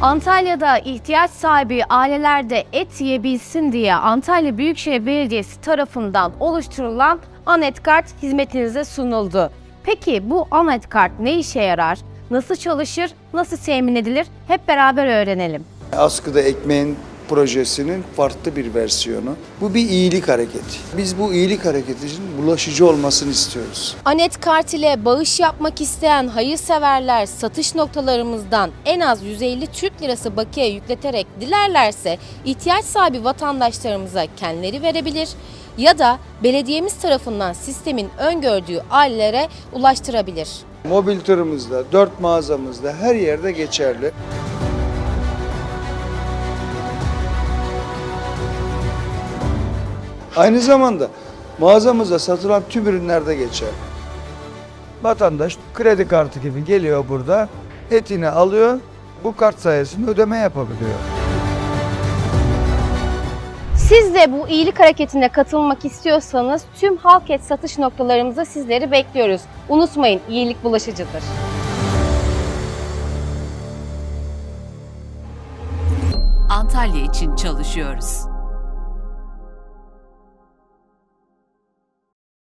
Antalya'da ihtiyaç sahibi aileler de et yiyebilsin diye Antalya Büyükşehir Belediyesi tarafından oluşturulan Anet Kart hizmetinize sunuldu. Peki bu Anet Kart ne işe yarar? Nasıl çalışır? Nasıl temin edilir? Hep beraber öğrenelim. Askıda ekmeğin projesinin farklı bir versiyonu. Bu bir iyilik hareketi. Biz bu iyilik hareketi için bulaşıcı olmasını istiyoruz. Anet Kart ile bağış yapmak isteyen hayırseverler satış noktalarımızdan en az 150 Türk Lirası bakiye yükleterek dilerlerse ihtiyaç sahibi vatandaşlarımıza kendileri verebilir ya da belediyemiz tarafından sistemin öngördüğü ailelere ulaştırabilir. Mobil tırımızda, dört mağazamızda her yerde geçerli. Aynı zamanda mağazamızda satılan tüm ürünlerde geçer. Vatandaş kredi kartı gibi geliyor burada, etini alıyor, bu kart sayesinde ödeme yapabiliyor. Siz de bu iyilik hareketine katılmak istiyorsanız tüm halk et satış noktalarımızda sizleri bekliyoruz. Unutmayın iyilik bulaşıcıdır. Antalya için çalışıyoruz.